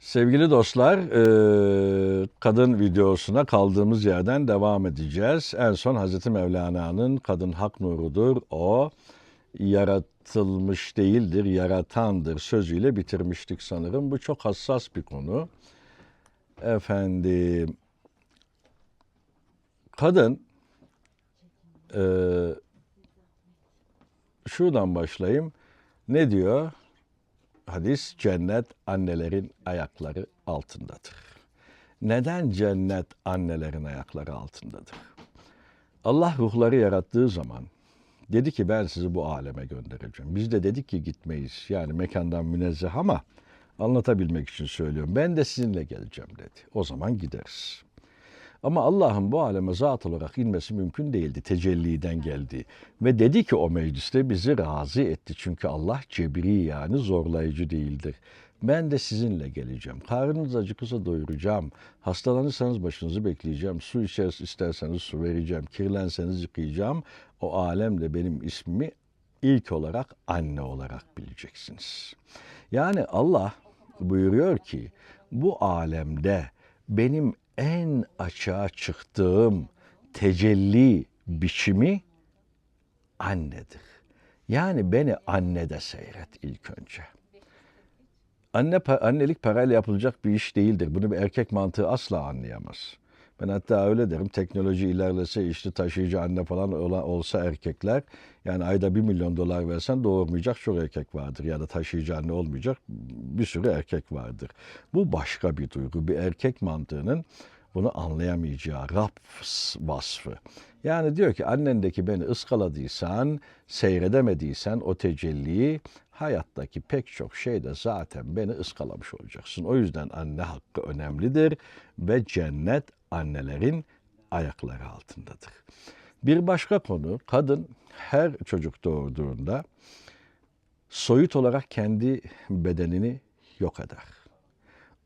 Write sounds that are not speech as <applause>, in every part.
Sevgili dostlar, e, kadın videosuna kaldığımız yerden devam edeceğiz. En son Hazreti Mevlana'nın kadın hak nurudur, o yaratılmış değildir, yaratandır sözüyle bitirmiştik sanırım. Bu çok hassas bir konu. Efendim, kadın, e, şuradan başlayayım. Ne diyor? Hadis cennet annelerin ayakları altındadır. Neden cennet annelerin ayakları altındadır? Allah ruhları yarattığı zaman dedi ki ben sizi bu aleme göndereceğim. Biz de dedik ki gitmeyiz. Yani mekandan münezzeh ama anlatabilmek için söylüyorum. Ben de sizinle geleceğim dedi. O zaman gideriz. Ama Allah'ın bu aleme zat olarak inmesi mümkün değildi. Tecelliden geldi. Ve dedi ki o mecliste bizi razı etti. Çünkü Allah cebri yani zorlayıcı değildir. Ben de sizinle geleceğim. Karnınız acıkırsa doyuracağım. Hastalanırsanız başınızı bekleyeceğim. Su içer isterseniz su vereceğim. Kirlenseniz yıkayacağım. O alemde benim ismimi ilk olarak anne olarak bileceksiniz. Yani Allah buyuruyor ki bu alemde benim en açığa çıktığım tecelli biçimi annedir. Yani beni annede seyret ilk önce. Anne annelik parayla yapılacak bir iş değildir. Bunu bir erkek mantığı asla anlayamaz. Ben hatta öyle derim teknoloji ilerlese işte taşıyıcı anne falan olsa erkekler yani ayda bir milyon dolar versen doğurmayacak çok erkek vardır ya da taşıyıcı anne olmayacak bir sürü erkek vardır. Bu başka bir duygu bir erkek mantığının bunu anlayamayacağı Rab vasfı. Yani diyor ki annendeki beni ıskaladıysan, seyredemediysen o tecelliyi hayattaki pek çok şeyde zaten beni ıskalamış olacaksın. O yüzden anne hakkı önemlidir ve cennet annelerin ayakları altındadır. Bir başka konu kadın her çocuk doğurduğunda soyut olarak kendi bedenini yok eder.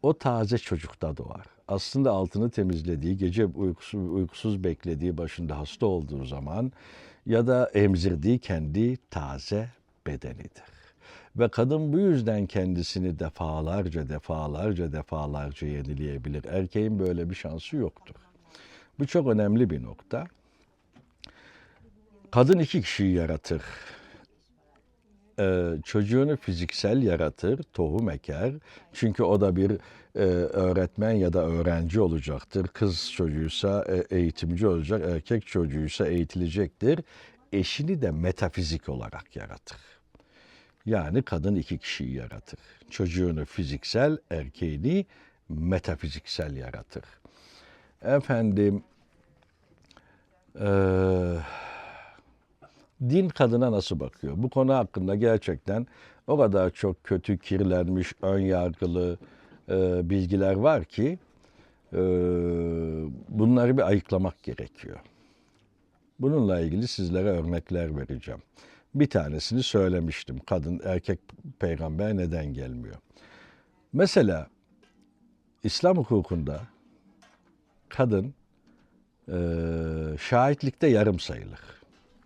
O taze çocukta doğar. Aslında altını temizlediği, gece uykusuz, uykusuz beklediği, başında hasta olduğu zaman ya da emzirdiği kendi taze bedenidir. Ve kadın bu yüzden kendisini defalarca, defalarca, defalarca yenileyebilir. Erkeğin böyle bir şansı yoktur. Bu çok önemli bir nokta. Kadın iki kişiyi yaratır. Ee, çocuğunu fiziksel yaratır, tohum eker. Çünkü o da bir e, öğretmen ya da öğrenci olacaktır. Kız çocuğuysa e, eğitimci olacak, erkek çocuğuysa eğitilecektir. Eşini de metafizik olarak yaratır. Yani kadın iki kişiyi yaratır. Çocuğunu fiziksel, erkeğini metafiziksel yaratır. Efendim, e, din kadına nasıl bakıyor? Bu konu hakkında gerçekten o kadar çok kötü, kirlenmiş, ön yargılı e, bilgiler var ki e, bunları bir ayıklamak gerekiyor. Bununla ilgili sizlere örnekler vereceğim. Bir tanesini söylemiştim. Kadın, erkek peygamber neden gelmiyor? Mesela İslam hukukunda kadın e, şahitlikte yarım sayılır.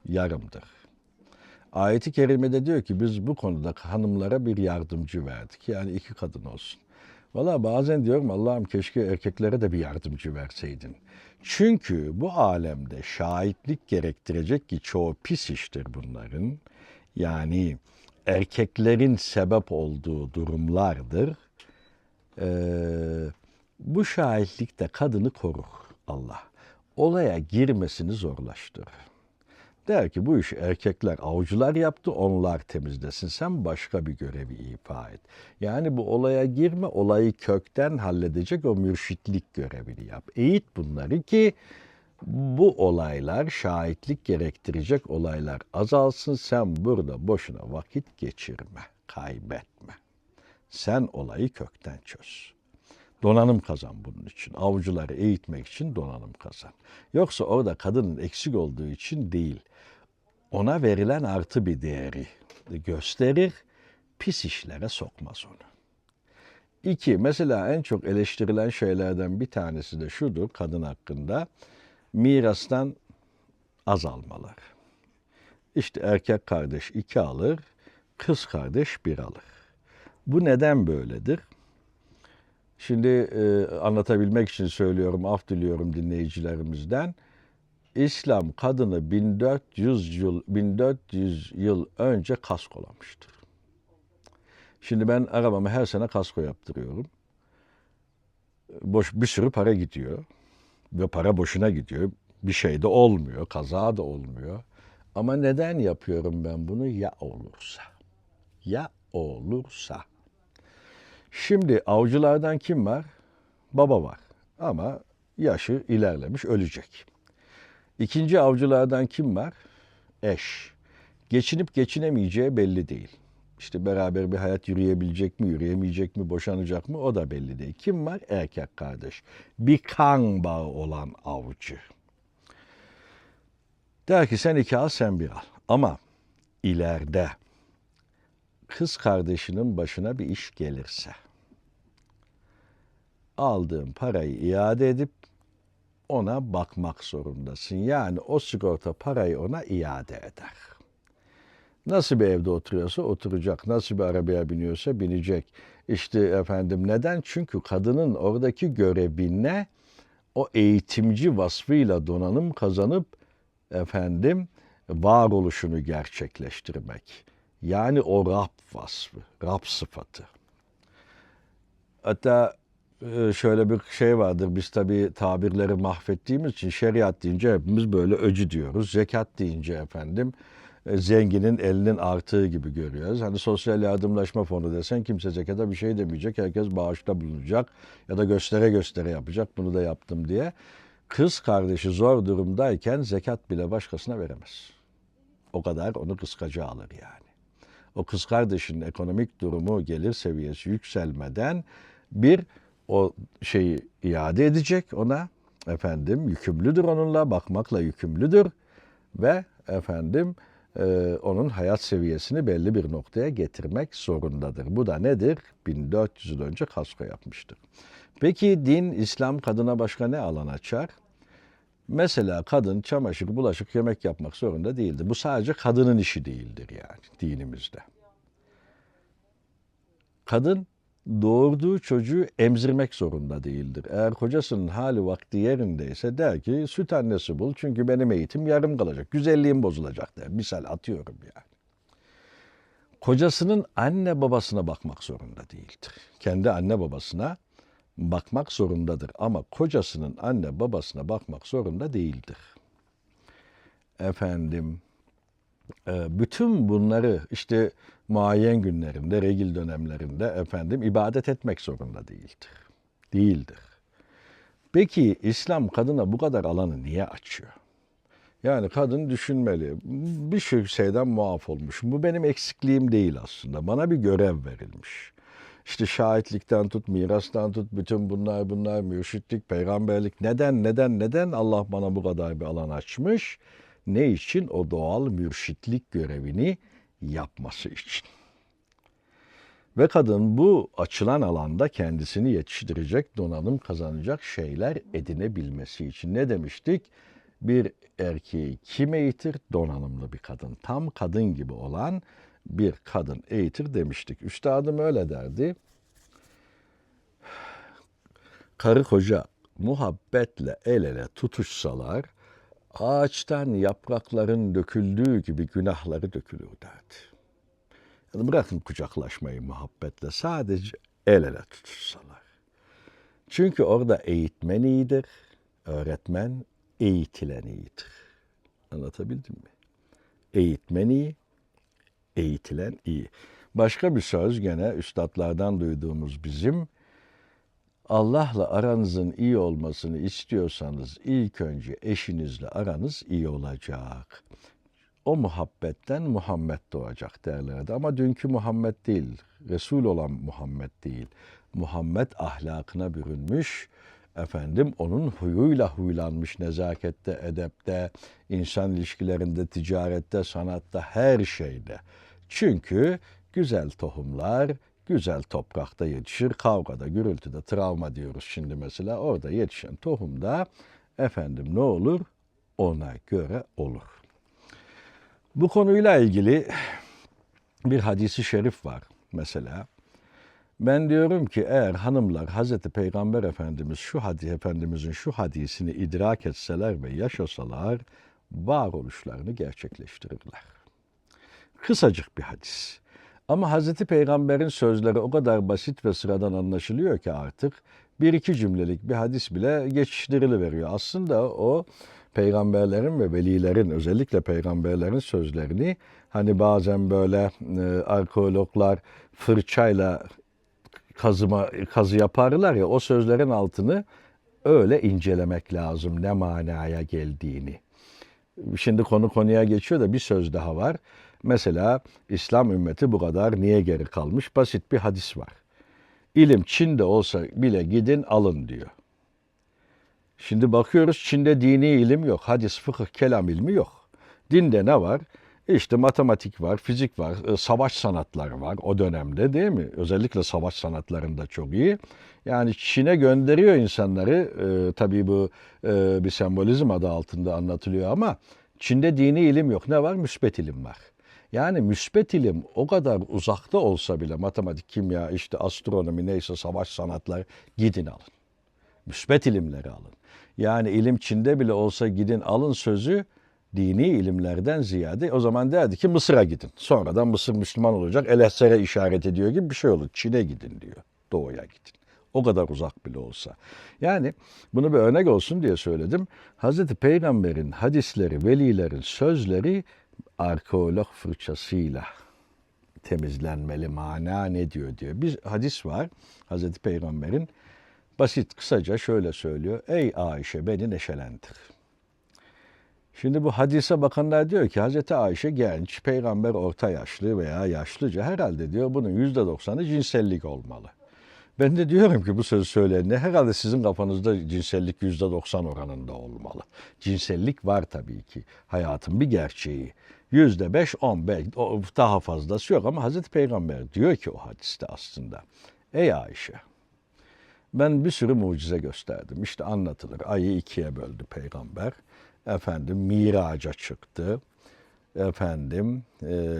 Yarımdır. Ayeti kerimede diyor ki biz bu konuda hanımlara bir yardımcı verdik. Yani iki kadın olsun. Valla bazen diyorum Allah'ım keşke erkeklere de bir yardımcı verseydin. Çünkü bu alemde şahitlik gerektirecek ki çoğu pis iştir bunların. Yani erkeklerin sebep olduğu durumlardır. Ee, bu şahitlik de kadını korur Allah. Olaya girmesini zorlaştırır. Der ki bu işi erkekler avcılar yaptı onlar temizlesin. Sen başka bir görevi ifa et. Yani bu olaya girme olayı kökten halledecek o mürşitlik görevini yap. Eğit bunları ki bu olaylar şahitlik gerektirecek olaylar azalsın. Sen burada boşuna vakit geçirme, kaybetme. Sen olayı kökten çöz. Donanım kazan bunun için. Avcıları eğitmek için donanım kazan. Yoksa orada kadının eksik olduğu için değil. Ona verilen artı bir değeri gösterir, pis işlere sokmaz onu. İki, mesela en çok eleştirilen şeylerden bir tanesi de şudur kadın hakkında. Mirastan azalmalar. İşte erkek kardeş iki alır, kız kardeş bir alır. Bu neden böyledir? Şimdi e, anlatabilmek için söylüyorum, af diliyorum dinleyicilerimizden. İslam kadını 1400 yıl 1400 yıl önce kaskolamıştır. Şimdi ben arabama her sene kasko yaptırıyorum. Boş bir sürü para gidiyor. Ve para boşuna gidiyor. Bir şey de olmuyor, kaza da olmuyor. Ama neden yapıyorum ben bunu? Ya olursa. Ya olursa. Şimdi avcılardan kim var? Baba var. Ama yaşı ilerlemiş, ölecek. İkinci avcılardan kim var? Eş. Geçinip geçinemeyeceği belli değil. İşte beraber bir hayat yürüyebilecek mi, yürüyemeyecek mi, boşanacak mı o da belli değil. Kim var? Erkek kardeş. Bir kan bağı olan avcı. Der ki sen iki al sen bir al. Ama ileride kız kardeşinin başına bir iş gelirse aldığın parayı iade edip ona bakmak zorundasın. Yani o sigorta parayı ona iade eder. Nasıl bir evde oturuyorsa oturacak, nasıl bir arabaya biniyorsa binecek. İşte efendim neden? Çünkü kadının oradaki görevine o eğitimci vasfıyla donanım kazanıp efendim varoluşunu gerçekleştirmek. Yani o Rab vasfı, Rab sıfatı. Hatta şöyle bir şey vardır. Biz tabii tabirleri mahvettiğimiz için şeriat deyince hepimiz böyle öcü diyoruz. Zekat deyince efendim e, zenginin elinin artığı gibi görüyoruz. Hani sosyal yardımlaşma fonu desen kimse zekata bir şey demeyecek. Herkes bağışta bulunacak ya da göstere göstere yapacak. Bunu da yaptım diye. Kız kardeşi zor durumdayken zekat bile başkasına veremez. O kadar onu kıskaca alır yani. O kız kardeşinin ekonomik durumu, gelir seviyesi yükselmeden bir o şeyi iade edecek ona. Efendim yükümlüdür onunla, bakmakla yükümlüdür ve efendim e, onun hayat seviyesini belli bir noktaya getirmek zorundadır. Bu da nedir? 1400 yıl önce kasko yapmıştır. Peki din, İslam kadına başka ne alan açar? Mesela kadın çamaşır, bulaşık, yemek yapmak zorunda değildir. Bu sadece kadının işi değildir yani dinimizde. Kadın doğurduğu çocuğu emzirmek zorunda değildir. Eğer kocasının hali vakti yerindeyse der ki süt annesi bul çünkü benim eğitim yarım kalacak. Güzelliğim bozulacak der. Misal atıyorum yani. Kocasının anne babasına bakmak zorunda değildir. Kendi anne babasına bakmak zorundadır ama kocasının anne babasına bakmak zorunda değildir. Efendim e, bütün bunları işte muayyen günlerinde, regil dönemlerinde efendim ibadet etmek zorunda değildir. Değildir. Peki İslam kadına bu kadar alanı niye açıyor? Yani kadın düşünmeli. Bir şey şeyden muaf olmuş. Bu benim eksikliğim değil aslında. Bana bir görev verilmiş. İşte şahitlikten tut, mirastan tut, bütün bunlar bunlar, mürşitlik, peygamberlik. Neden, neden, neden Allah bana bu kadar bir alan açmış? Ne için? O doğal mürşitlik görevini yapması için. Ve kadın bu açılan alanda kendisini yetiştirecek, donanım kazanacak şeyler edinebilmesi için. Ne demiştik? Bir erkeği kim eğitir? Donanımlı bir kadın. Tam kadın gibi olan bir kadın eğitir demiştik. Üstadım öyle derdi. Karı koca muhabbetle el ele tutuşsalar, ağaçtan yaprakların döküldüğü gibi günahları dökülür derdi. Yani bırakın kucaklaşmayı muhabbetle, sadece el ele tutuşsalar. Çünkü orada eğitmen iyidir, öğretmen eğitilen iyidir. Anlatabildim mi? Eğitmen iyi, eğitilen iyi. Başka bir söz gene üstadlardan duyduğumuz bizim Allah'la aranızın iyi olmasını istiyorsanız ilk önce eşinizle aranız iyi olacak. O muhabbetten Muhammed doğacak derlerdi. Ama dünkü Muhammed değil, Resul olan Muhammed değil. Muhammed ahlakına bürünmüş, efendim onun huyuyla huylanmış nezakette, edepte, insan ilişkilerinde, ticarette, sanatta, her şeyde. Çünkü güzel tohumlar güzel toprakta yetişir. Kavgada, gürültüde, travma diyoruz şimdi mesela. Orada yetişen tohumda efendim ne olur? Ona göre olur. Bu konuyla ilgili bir hadisi şerif var mesela. Ben diyorum ki eğer hanımlar Hazreti Peygamber Efendimiz şu hadis Efendimizin şu hadisini idrak etseler ve yaşasalar varoluşlarını gerçekleştirirler. Kısacık bir hadis. Ama Hazreti Peygamber'in sözleri o kadar basit ve sıradan anlaşılıyor ki artık bir iki cümlelik bir hadis bile geçiştirili Aslında o peygamberlerin ve velilerin özellikle peygamberlerin sözlerini hani bazen böyle e, arkeologlar fırçayla kazıma kazı yaparlar ya o sözlerin altını öyle incelemek lazım ne manaya geldiğini. Şimdi konu konuya geçiyor da bir söz daha var. Mesela İslam ümmeti bu kadar niye geri kalmış? Basit bir hadis var. İlim Çin'de olsa bile gidin alın diyor. Şimdi bakıyoruz Çin'de dini ilim yok. Hadis, fıkıh, kelam ilmi yok. Dinde ne var? İşte matematik var, fizik var, e, savaş sanatları var o dönemde değil mi? Özellikle savaş sanatlarında çok iyi. Yani Çin'e gönderiyor insanları. E, tabii bu e, bir sembolizm adı altında anlatılıyor ama Çin'de dini ilim yok. Ne var? Müsbet ilim var. Yani müsbet ilim o kadar uzakta olsa bile matematik, kimya, işte astronomi neyse savaş sanatları gidin alın. Müsbet ilimleri alın. Yani ilim Çin'de bile olsa gidin alın sözü dini ilimlerden ziyade o zaman derdi ki Mısır'a gidin. Sonradan Mısır Müslüman olacak. El işaret ediyor gibi bir şey olur. Çin'e gidin diyor. Doğuya gidin. O kadar uzak bile olsa. Yani bunu bir örnek olsun diye söyledim. Hazreti Peygamber'in hadisleri, velilerin sözleri arkeolog fırçasıyla temizlenmeli. Mana ne diyor diyor. Bir hadis var Hazreti Peygamber'in. Basit kısaca şöyle söylüyor. Ey Ayşe beni neşelendir. Şimdi bu hadise bakanlar diyor ki Hazreti Ayşe genç, peygamber orta yaşlı veya yaşlıca herhalde diyor bunun yüzde doksanı cinsellik olmalı. Ben de diyorum ki bu sözü söyleyenler herhalde sizin kafanızda cinsellik yüzde doksan oranında olmalı. Cinsellik var tabii ki hayatın bir gerçeği. Yüzde beş, on belki daha fazlası yok ama Hazreti Peygamber diyor ki o hadiste aslında. Ey Ayşe ben bir sürü mucize gösterdim. İşte anlatılır. Ayı ikiye böldü peygamber efendim miraca çıktı. Efendim e,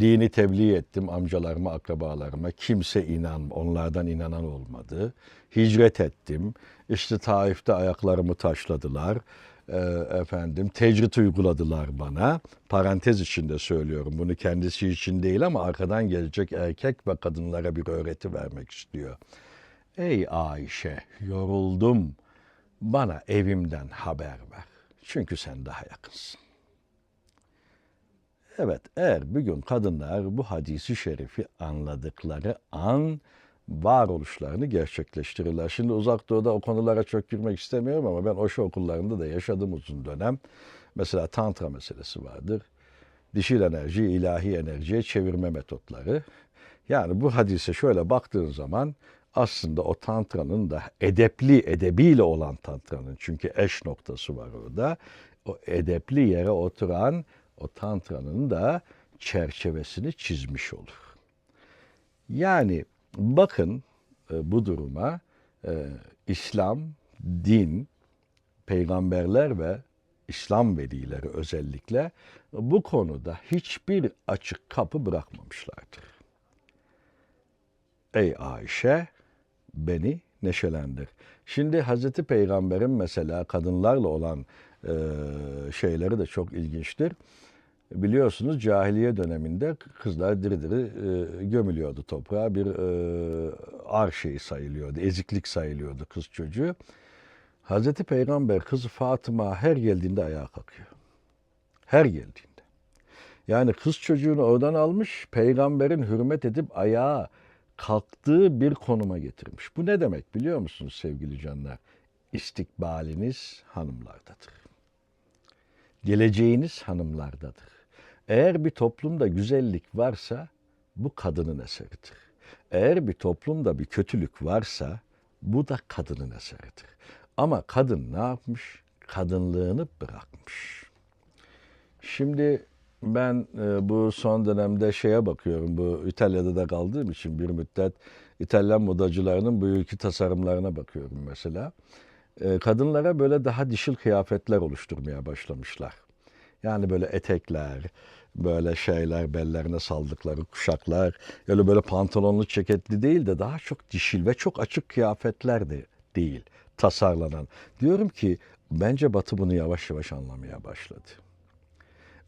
dini tebliğ ettim amcalarıma, akrabalarıma. Kimse inan, onlardan inanan olmadı. Hicret ettim. İşte Taif'te ayaklarımı taşladılar. E, efendim tecrit uyguladılar bana. Parantez içinde söylüyorum. Bunu kendisi için değil ama arkadan gelecek erkek ve kadınlara bir öğreti vermek istiyor. Ey Ayşe, yoruldum bana evimden haber ver. Çünkü sen daha yakınsın. Evet, eğer bir gün kadınlar bu hadisi şerifi anladıkları an varoluşlarını gerçekleştirirler. Şimdi uzak doğuda o konulara çok girmek istemiyorum ama ben Osho okullarında da yaşadım uzun dönem. Mesela tantra meselesi vardır. Dişil enerji, ilahi enerjiye çevirme metotları. Yani bu hadise şöyle baktığın zaman aslında o tantranın da edepli, edebiyle olan tantranın çünkü eş noktası var orada. O edepli yere oturan o tantranın da çerçevesini çizmiş olur. Yani bakın e, bu duruma e, İslam, din, peygamberler ve İslam velileri özellikle bu konuda hiçbir açık kapı bırakmamışlardır. Ey Ayşe beni neşelendir. Şimdi Hazreti Peygamber'in mesela kadınlarla olan e, şeyleri de çok ilginçtir. Biliyorsunuz cahiliye döneminde kızlar diri diri e, gömülüyordu toprağa. Bir e, ar şeyi sayılıyordu, eziklik sayılıyordu kız çocuğu. Hazreti Peygamber kızı Fatıma her geldiğinde ayağa kalkıyor. Her geldiğinde. Yani kız çocuğunu oradan almış, peygamberin hürmet edip ayağa kalktığı bir konuma getirmiş. Bu ne demek biliyor musunuz sevgili canlar? İstikbaliniz hanımlardadır. Geleceğiniz hanımlardadır. Eğer bir toplumda güzellik varsa bu kadının eseridir. Eğer bir toplumda bir kötülük varsa bu da kadının eseridir. Ama kadın ne yapmış? Kadınlığını bırakmış. Şimdi ben e, bu son dönemde şeye bakıyorum. Bu İtalya'da da kaldığım için bir müddet İtalyan modacılarının bu ülke tasarımlarına bakıyorum mesela. E, kadınlara böyle daha dişil kıyafetler oluşturmaya başlamışlar. Yani böyle etekler, böyle şeyler bellerine saldıkları kuşaklar öyle böyle pantolonlu ceketli değil de daha çok dişil ve çok açık kıyafetler de değil tasarlanan. Diyorum ki bence Batı bunu yavaş yavaş anlamaya başladı.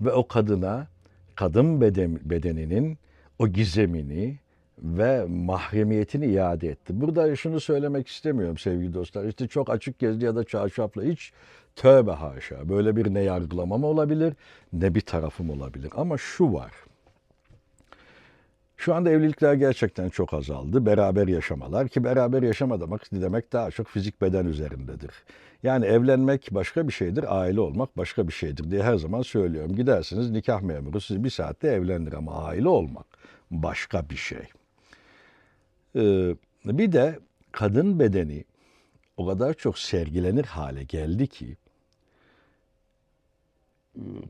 Ve o kadına kadın beden, bedeninin o gizemini ve mahremiyetini iade etti. Burada şunu söylemek istemiyorum sevgili dostlar. İşte çok açık gezdi ya da çarşafla hiç tövbe haşa. Böyle bir ne yargılamam olabilir ne bir tarafım olabilir. Ama şu var. Şu anda evlilikler gerçekten çok azaldı. Beraber yaşamalar ki beraber yaşama demek, demek daha çok fizik beden üzerindedir. Yani evlenmek başka bir şeydir, aile olmak başka bir şeydir diye her zaman söylüyorum. Gidersiniz nikah memuru sizi bir saatte evlendir ama aile olmak başka bir şey. Ee, bir de kadın bedeni o kadar çok sergilenir hale geldi ki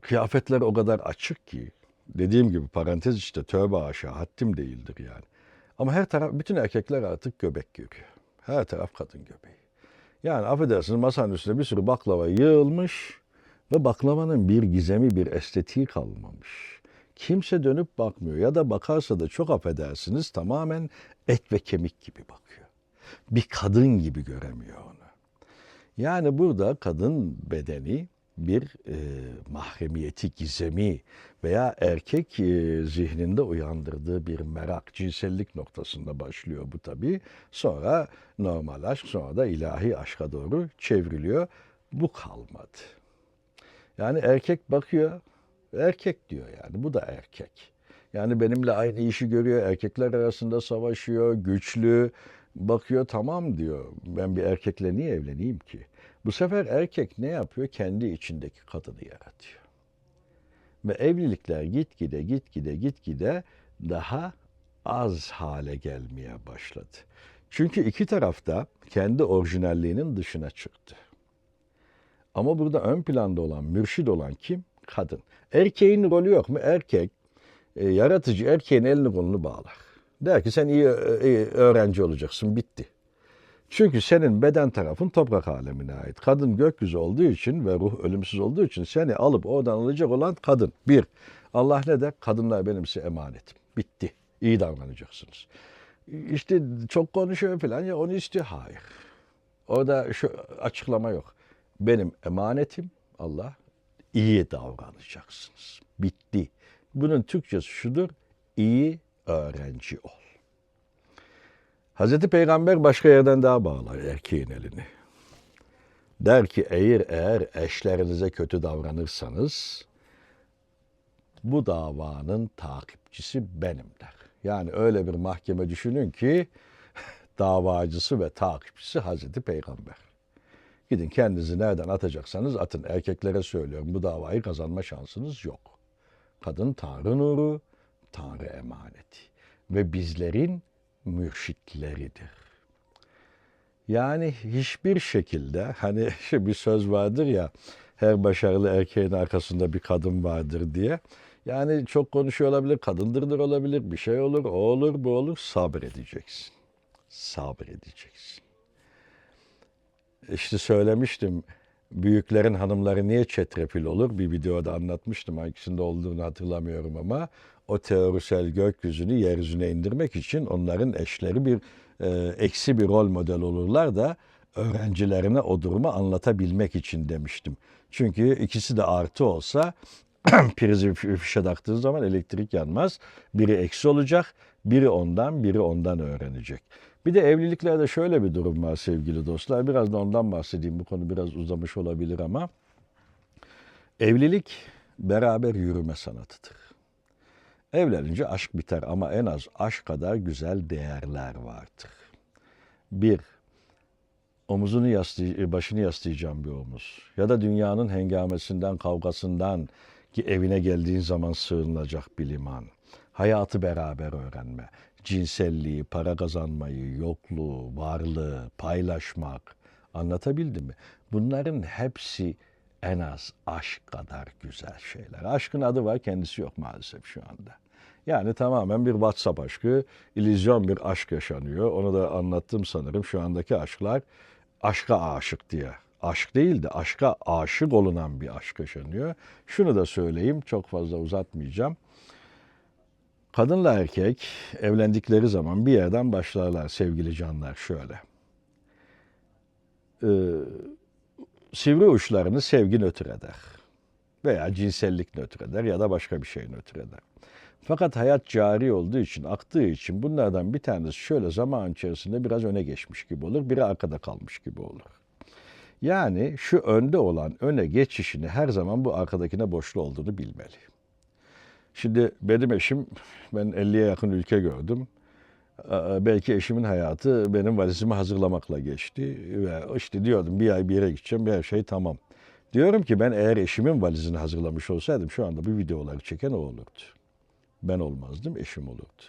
kıyafetler o kadar açık ki dediğim gibi parantez işte tövbe aşağı haddim değildir yani. Ama her taraf bütün erkekler artık göbek görüyor. Her taraf kadın göbeği. Yani affedersiniz masanın üstüne bir sürü baklava yığılmış ve baklavanın bir gizemi, bir estetiği kalmamış. Kimse dönüp bakmıyor ya da bakarsa da çok affedersiniz tamamen et ve kemik gibi bakıyor. Bir kadın gibi göremiyor onu. Yani burada kadın bedeni bir e, mahremiyeti, gizemi veya erkek e, zihninde uyandırdığı bir merak, cinsellik noktasında başlıyor bu tabii. Sonra normal aşk, sonra da ilahi aşka doğru çevriliyor. Bu kalmadı. Yani erkek bakıyor, erkek diyor yani bu da erkek. Yani benimle aynı işi görüyor, erkekler arasında savaşıyor, güçlü, bakıyor tamam diyor. Ben bir erkekle niye evleneyim ki? Bu sefer erkek ne yapıyor? Kendi içindeki kadını yaratıyor. Ve evlilikler gitgide gitgide gitgide daha az hale gelmeye başladı. Çünkü iki tarafta kendi orijinalliğinin dışına çıktı. Ama burada ön planda olan, mürşid olan kim? Kadın. Erkeğin rolü yok mu? Erkek, e, yaratıcı erkeğin elini kolunu bağlar. Der ki sen iyi, iyi öğrenci olacaksın, bitti. Çünkü senin beden tarafın toprak alemine ait. Kadın gökyüzü olduğu için ve ruh ölümsüz olduğu için seni alıp oradan alacak olan kadın. Bir, Allah ne der? Kadınlar benim size emanetim. Bitti. İyi davranacaksınız. İşte çok konuşuyor falan ya onu istiyor. Hayır. Orada şu açıklama yok. Benim emanetim Allah. İyi davranacaksınız. Bitti. Bunun Türkçesi şudur. İyi öğrenci ol. Hazreti Peygamber başka yerden daha bağlar erkeğin elini. Der ki eğer eğer eşlerinize kötü davranırsanız bu davanın takipçisi benim der. Yani öyle bir mahkeme düşünün ki <laughs> davacısı ve takipçisi Hazreti Peygamber. Gidin kendinizi nereden atacaksanız atın. Erkeklere söylüyorum bu davayı kazanma şansınız yok. Kadın Tanrı nuru, Tanrı emaneti. Ve bizlerin mürşitleridir. Yani hiçbir şekilde hani <laughs> bir söz vardır ya her başarılı erkeğin arkasında bir kadın vardır diye. Yani çok konuşuyor olabilir, kadındırdır olabilir, bir şey olur, o olur, bu olur. Sabredeceksin. Sabredeceksin. İşte söylemiştim, büyüklerin hanımları niye çetrefil olur? Bir videoda anlatmıştım, hangisinde olduğunu hatırlamıyorum ama o teorisel gökyüzünü yeryüzüne indirmek için onların eşleri bir e, eksi bir rol model olurlar da öğrencilerine o durumu anlatabilmek için demiştim. Çünkü ikisi de artı olsa <clears throat> prizi fişe taktığı zaman elektrik yanmaz. Biri eksi olacak, biri ondan, biri ondan öğrenecek. Bir de evliliklerde şöyle bir durum var sevgili dostlar. Biraz da ondan bahsedeyim. Bu konu biraz uzamış olabilir ama evlilik beraber yürüme sanatıdır. Evlenince aşk biter ama en az aşk kadar güzel değerler vardır. Bir, omuzunu yaslay başını yaslayacağım bir omuz. Ya da dünyanın hengamesinden, kavgasından ki evine geldiğin zaman sığınılacak bir liman. Hayatı beraber öğrenme. Cinselliği, para kazanmayı, yokluğu, varlığı, paylaşmak. Anlatabildim mi? Bunların hepsi en az aşk kadar güzel şeyler. Aşkın adı var, kendisi yok maalesef şu anda. Yani tamamen bir WhatsApp aşkı, illüzyon bir aşk yaşanıyor. Onu da anlattım sanırım. Şu andaki aşklar aşka aşık diye aşk değil de aşka aşık olunan bir aşk yaşanıyor. Şunu da söyleyeyim, çok fazla uzatmayacağım. Kadınla erkek evlendikleri zaman bir yerden başlarlar sevgili canlar şöyle. Ee, sivri uçlarını sevgi nötr eder. Veya cinsellik nötr eder ya da başka bir şey nötr eder. Fakat hayat cari olduğu için, aktığı için bunlardan bir tanesi şöyle zaman içerisinde biraz öne geçmiş gibi olur, biri arkada kalmış gibi olur. Yani şu önde olan öne geçişini her zaman bu arkadakine borçlu olduğunu bilmeli. Şimdi benim eşim, ben 50'ye yakın ülke gördüm. Ee, Belki eşimin hayatı benim valizimi hazırlamakla geçti. Ve işte diyordum bir ay bir yere gideceğim, her şey tamam. Diyorum ki ben eğer eşimin valizini hazırlamış olsaydım şu anda bu videoları çeken o olurdu. Ben olmazdım, eşim olurdu.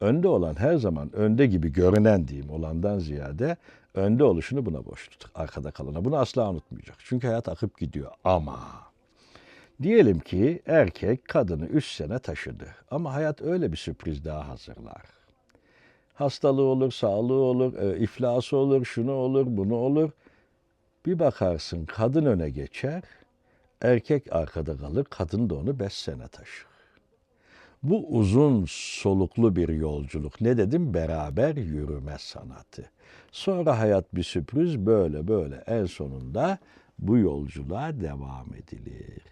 Önde olan her zaman önde gibi görünen diyeyim olandan ziyade önde oluşunu buna borçludur. Arkada kalana. Bunu asla unutmayacak. Çünkü hayat akıp gidiyor. Ama diyelim ki erkek kadını 3 sene taşıdı. Ama hayat öyle bir sürpriz daha hazırlar. Hastalığı olur, sağlığı olur, e, iflası olur, şunu olur, bunu olur. Bir bakarsın kadın öne geçer, erkek arkada kalır, kadın da onu 5 sene taşır. Bu uzun soluklu bir yolculuk. Ne dedim? Beraber yürüme sanatı. Sonra hayat bir sürpriz böyle böyle en sonunda bu yolculuğa devam edilir.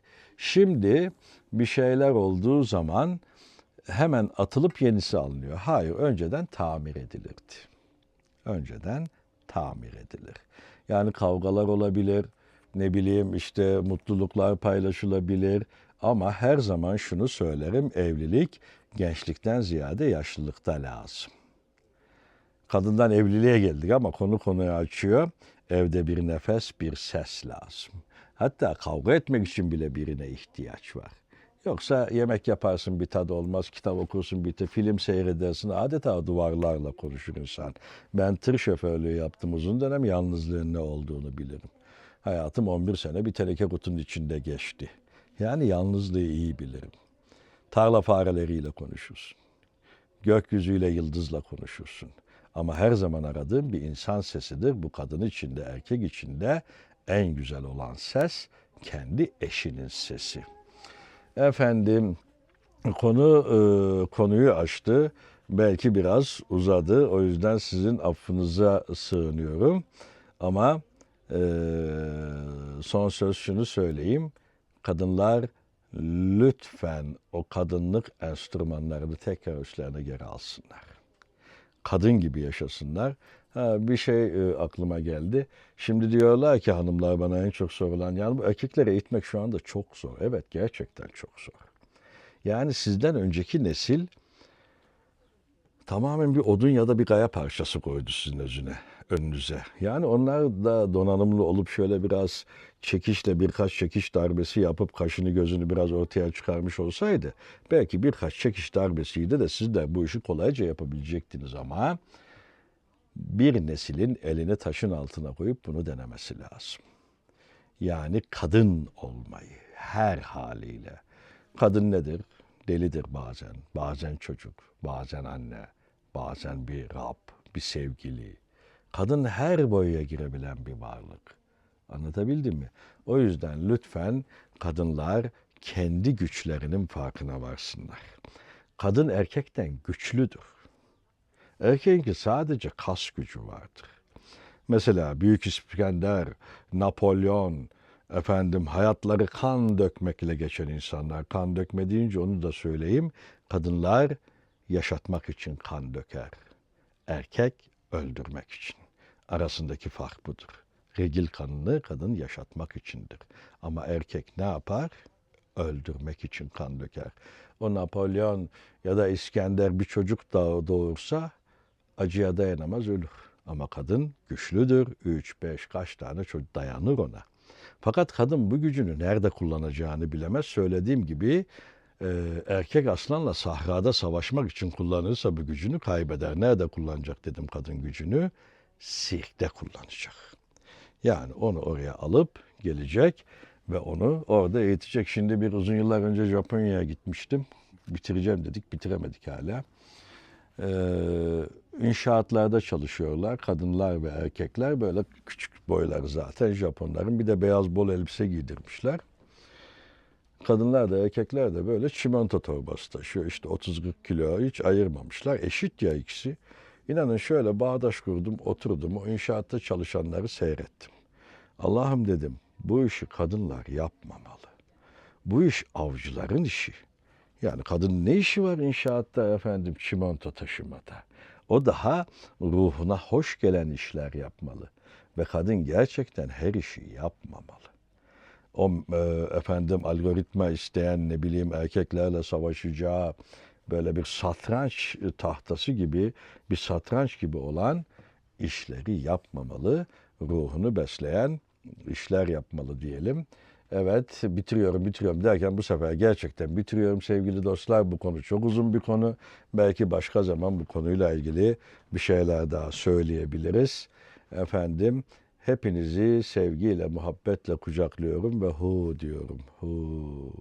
Şimdi bir şeyler olduğu zaman hemen atılıp yenisi alınıyor. Hayır, önceden tamir edilirdi. Önceden tamir edilir. Yani kavgalar olabilir, ne bileyim işte mutluluklar paylaşılabilir ama her zaman şunu söylerim, evlilik gençlikten ziyade yaşlılıkta lazım. Kadından evliliğe geldik ama konu konuyu açıyor. Evde bir nefes, bir ses lazım. Hatta kavga etmek için bile birine ihtiyaç var. Yoksa yemek yaparsın bir tadı olmaz, kitap okursun bir film seyredersin. Adeta duvarlarla konuşur insan. Ben tır şoförlüğü yaptım uzun dönem yalnızlığın ne olduğunu bilirim. Hayatım 11 sene bir teneke kutunun içinde geçti. Yani yalnızlığı iyi bilirim. Tarla fareleriyle konuşursun. Gökyüzüyle yıldızla konuşursun. Ama her zaman aradığım bir insan sesidir. Bu kadın içinde, erkek içinde en güzel olan ses kendi eşinin sesi. Efendim konu e, konuyu açtı. Belki biraz uzadı. O yüzden sizin affınıza sığınıyorum. Ama e, son söz şunu söyleyeyim. Kadınlar lütfen o kadınlık enstrümanlarını tekrar üstlerine geri alsınlar. Kadın gibi yaşasınlar. Ha, bir şey e, aklıma geldi. Şimdi diyorlar ki hanımlar bana en çok sorulan yani bu erkekleri eğitmek şu anda çok zor. Evet gerçekten çok zor. Yani sizden önceki nesil tamamen bir odun ya da bir kaya parçası koydu sizin özüne, önünüze. Yani onlar da donanımlı olup şöyle biraz çekişle birkaç çekiş darbesi yapıp kaşını gözünü biraz ortaya çıkarmış olsaydı belki birkaç çekiş darbesiydi de siz de bu işi kolayca yapabilecektiniz ama bir neslin elini taşın altına koyup bunu denemesi lazım. Yani kadın olmayı her haliyle. Kadın nedir? Delidir bazen, bazen çocuk, bazen anne, bazen bir Rab, bir sevgili. Kadın her boyuya girebilen bir varlık. Anlatabildim mi? O yüzden lütfen kadınlar kendi güçlerinin farkına varsınlar. Kadın erkekten güçlüdür. Erkeğinki sadece kas gücü vardır. Mesela Büyük İskender, Napolyon, efendim hayatları kan dökmekle geçen insanlar. Kan dökme deyince onu da söyleyeyim. Kadınlar yaşatmak için kan döker. Erkek öldürmek için. Arasındaki fark budur. Regil kanını kadın yaşatmak içindir. Ama erkek ne yapar? Öldürmek için kan döker. O Napolyon ya da İskender bir çocuk da doğursa acıya dayanamaz ölür. Ama kadın güçlüdür. Üç, beş kaç tane çocuk dayanır ona. Fakat kadın bu gücünü nerede kullanacağını bilemez. Söylediğim gibi erkek aslanla sahrada savaşmak için kullanırsa bu gücünü kaybeder. Nerede kullanacak dedim kadın gücünü? Sirkte kullanacak. Yani onu oraya alıp gelecek ve onu orada eğitecek. Şimdi bir uzun yıllar önce Japonya'ya gitmiştim. Bitireceğim dedik, bitiremedik hala. Ee, inşaatlarda çalışıyorlar. Kadınlar ve erkekler böyle küçük boyları zaten Japonların. Bir de beyaz bol elbise giydirmişler. Kadınlar da erkekler de böyle çimento torbası taşıyor. İşte 30-40 kilo hiç ayırmamışlar. Eşit ya ikisi. İnanın şöyle bağdaş kurdum, oturdum. O inşaatta çalışanları seyrettim. Allah'ım dedim bu işi kadınlar yapmamalı. Bu iş avcıların işi. Yani kadın ne işi var inşaatta efendim çimento taşımada? O daha ruhuna hoş gelen işler yapmalı. Ve kadın gerçekten her işi yapmamalı. O e, efendim algoritma isteyen ne bileyim erkeklerle savaşacağı böyle bir satranç tahtası gibi bir satranç gibi olan işleri yapmamalı. Ruhunu besleyen işler yapmalı diyelim. Evet bitiriyorum bitiriyorum derken bu sefer gerçekten bitiriyorum sevgili dostlar. Bu konu çok uzun bir konu. Belki başka zaman bu konuyla ilgili bir şeyler daha söyleyebiliriz. Efendim hepinizi sevgiyle muhabbetle kucaklıyorum ve hu diyorum. Hu.